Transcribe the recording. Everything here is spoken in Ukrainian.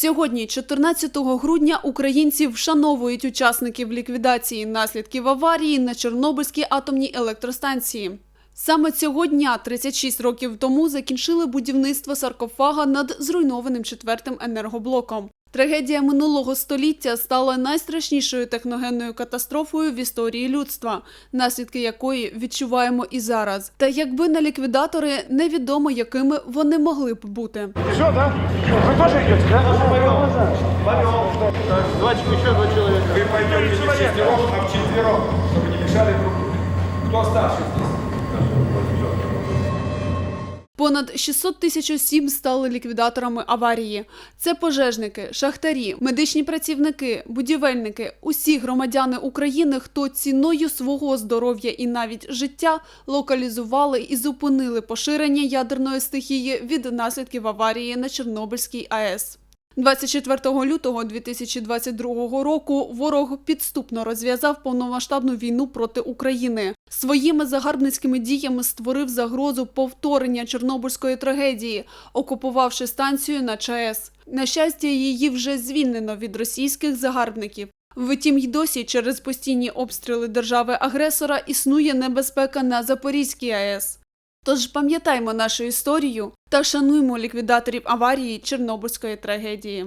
Сьогодні, 14 грудня, українці вшановують учасників ліквідації наслідків аварії на Чорнобильській атомній електростанції. Саме цього дня, 36 років тому, закінчили будівництво саркофага над зруйнованим четвертим енергоблоком. Трагедія минулого століття стала найстрашнішою техногенною катастрофою в історії людства, наслідки якої відчуваємо і зараз. Та якби не ліквідатори, невідомо якими вони могли б бути. Все, да? Вы тоже идете, да? Два, еще два человека. Вы пойдете не вчетвером, а вчетвером, чтобы не мешали друг другу. Кто старший здесь? Понад 600 тисяч осіб стали ліквідаторами аварії. Це пожежники, шахтарі, медичні працівники, будівельники, усі громадяни України, хто ціною свого здоров'я і навіть життя локалізували і зупинили поширення ядерної стихії від наслідків аварії на Чорнобильській АЕС. 24 лютого 2022 року ворог підступно розв'язав повномасштабну війну проти України. Своїми загарбницькими діями створив загрозу повторення Чорнобильської трагедії, окупувавши станцію на ЧАЕС. На щастя, її вже звільнено від російських загарбників. Втім, й досі через постійні обстріли держави-агресора існує небезпека на Запорізькій АЕС. Тож пам'ятаймо нашу історію та шануймо ліквідаторів аварії Чорнобильської трагедії.